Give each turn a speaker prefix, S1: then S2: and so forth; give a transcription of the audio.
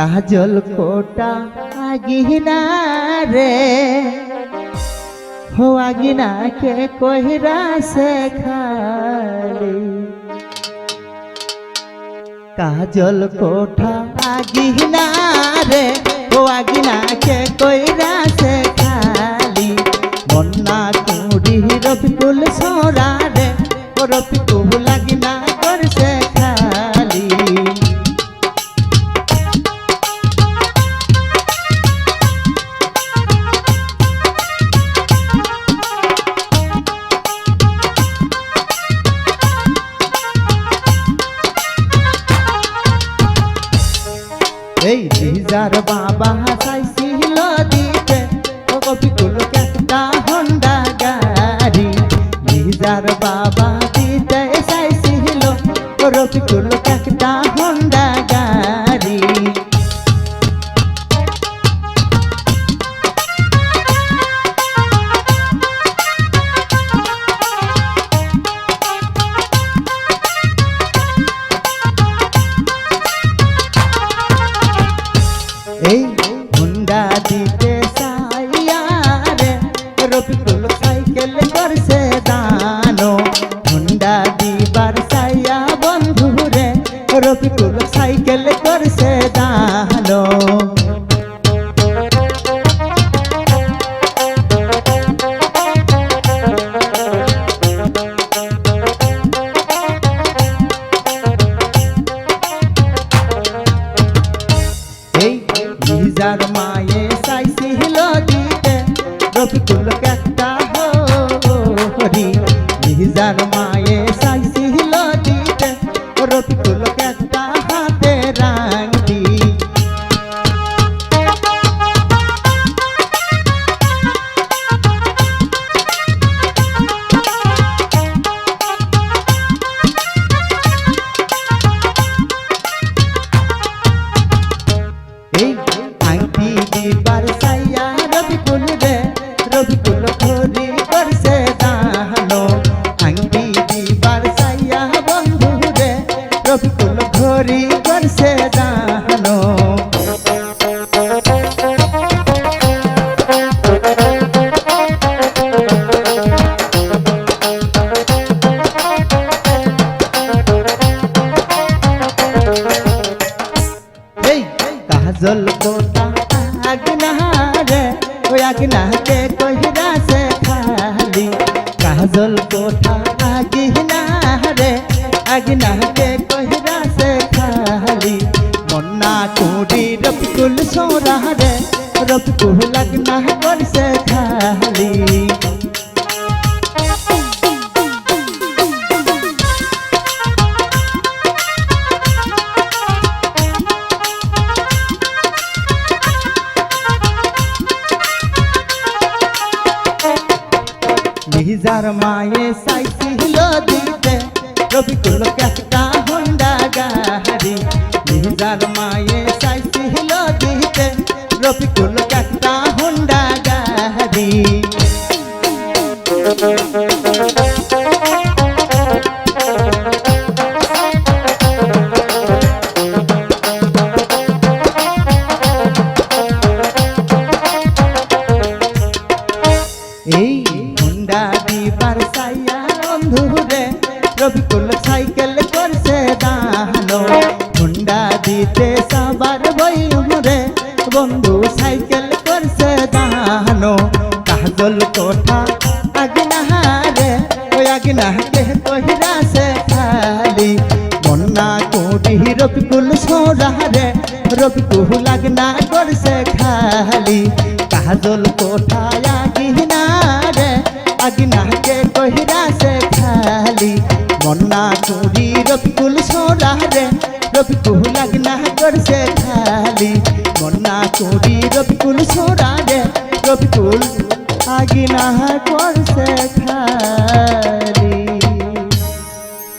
S1: কাজল কোটা আগিনা রে। হো আগিনা কে কহিরা সে খালি। কাজল কোঠা আগিনা রে। হো আগিনা কে কইরা সে এই দিজার বাবা চাইছিল দিতে। কপিকুল একটা হন্ডা গাড়ি। দিজার বাবা দিতে চাইছিল। রফিকুল রফিকুল সাইকেল করছে দানো হুন্ডা দিবার সাইয়া বন্ধু রে রফিকুল সাইকেল করছে দানো এই রফিকুল একটা হরি নিজার আংটি দিবার সাইয়া বন্ধু রে কোটা ওই আগনা কে কহিরা সে খালি কাজল কোঠা আগিনা রে আগনা কে কহিরা সে খালি? মন্না কুড়ি রফিকুল সোরা রে, রফিকুল লাগনা করছে খালি। নিজার মায়ে সাইছিল দিতে। রবিকুল একটা হন্ডা গাড়ি নিজার মায়ে সাইছিল দিতে। রবিকুল একটা কোঠা আগনা রে ওই আগনা কে কহিরা সে খালি। মন্না কোটি রবিকুল সোরা রে রবিকুল আগনা করছে খালি। কাজল কোঠা আগিনা রে আগিনা কে কহিরা সে খালি। মন্না চুরি রবিকুল সোরা রে রবিকুল আগনা করছে খালি। মন্না চুরি রবিকুল সোরা রে রবিকুল আগিনা করছে খালি